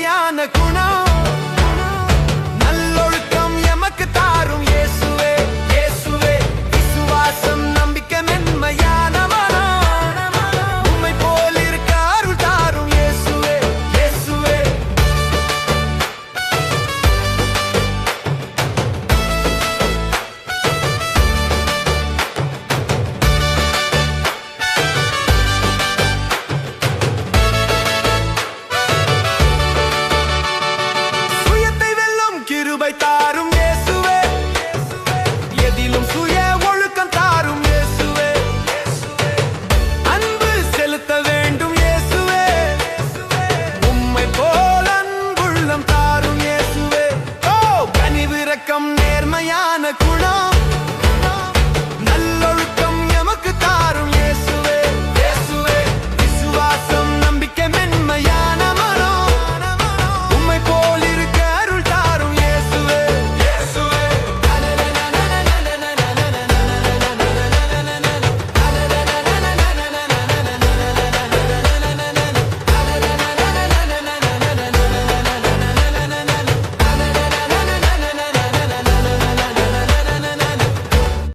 உண்மையான குணம். நல்லொழுக்கம் எமக்கு தாரும். இயேசு நேர்மையான குணம்.